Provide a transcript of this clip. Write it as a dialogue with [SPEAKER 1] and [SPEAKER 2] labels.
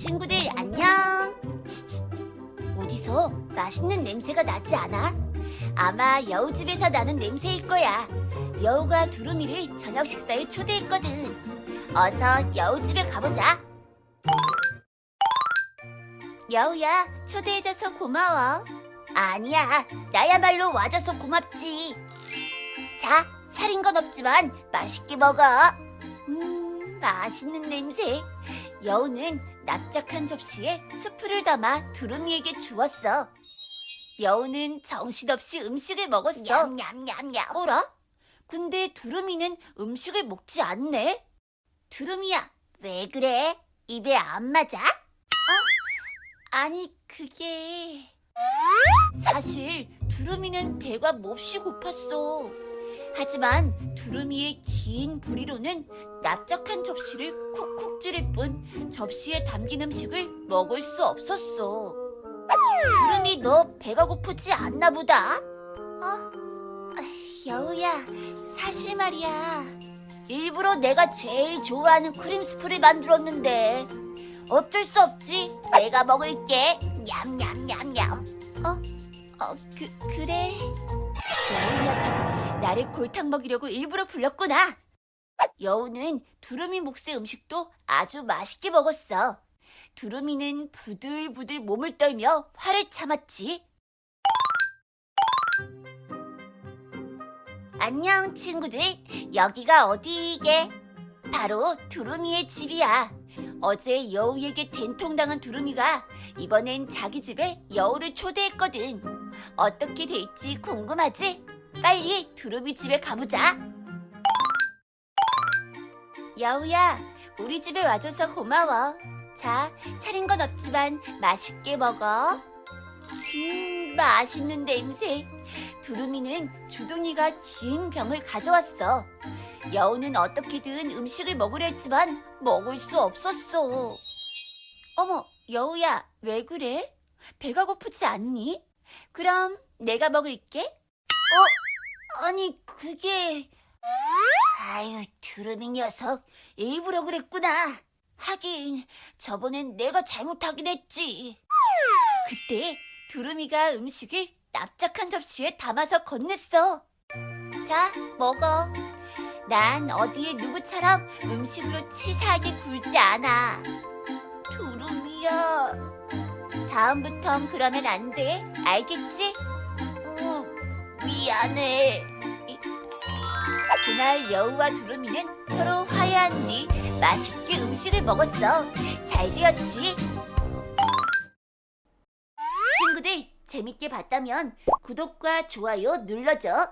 [SPEAKER 1] 친구들 안녕. 어디서 맛있는 냄새가 나지 않아? 아마 여우 집에서 나는 냄새일 거야. 여우가 두루미를 저녁 식사에 초대했거든. 어서 여우 집에 가보자. 여우야, 초대해줘서 고마워. 아니야, 나야말로 와줘서 고맙지. 자, 차린 건 없지만 맛있게 먹어. 음, 맛있는 냄새. 여우는 납작한 접시에 수프를 담아 두루미에게 주었어. 여우는 정신없이 음식을 먹었어. 냠냠냠냠. 어라? 근데 두루미는 음식을 먹지 않네. 두루미야, 왜 그래? 입에 안 맞아? 어? 아니, 그게... 사실 두루미는 배가 몹시 고팠어. 하지만 두루미의 긴 부리로는 납작한 접시를 쿡쿡 찌를 뿐 접시에 담긴 음식을 먹을 수 없었어. 두루미 너 배가 고프지 않나 보다. 어? 아, 여우야, 사실 말이야. 일부러 내가 제일 좋아하는 크림 스프를 만들었는데 어쩔 수 없지. 내가 먹을게. 냠냠냠냠. 어? 어, 그 그래. 나를 골탕 먹이려고 일부러 불렀구나. 여우는 두루미 몫의 음식도 아주 맛있게 먹었어. 두루미는 부들부들 몸을 떨며 화를 참았지. 안녕, 친구들. 여기가 어디게? 바로 두루미의 집이야. 어제 여우에게 된통당한 두루미가 이번엔 자기 집에 여우를 초대했거든. 어떻게 될지 궁금하지? 빨리 두루미 집에 가보자. 여우야, 우리 집에 와줘서 고마워. 자, 차린 건 없지만 맛있게 먹어. 음, 맛있는 냄새. 두루미는 주둥이가 긴 병을 가져왔어. 여우는 어떻게든 음식을 먹으려 했지만 먹을 수 없었어. 어머, 여우야, 왜 그래? 배가 고프지 않니? 그럼 내가 먹을게. 어? 아니, 그게... 아유, 두루미 녀석. 일부러 그랬구나. 하긴, 저번엔 내가 잘못하긴 했지. 그때 두루미가 음식을 납작한 접시에 담아서 건넸어. 자, 먹어. 난 어디에 누구처럼 음식으로 치사하게 굴지 않아. 두루미야. 다음부턴 그러면 안 돼. 알겠지? 어, 미안해. 이- 그날 여우와 두루미는 서로 화해한 뒤 맛있게 음식을 먹었어. 잘 되었지? 친구들 재밌게 봤다면 구독과 좋아요 눌러줘.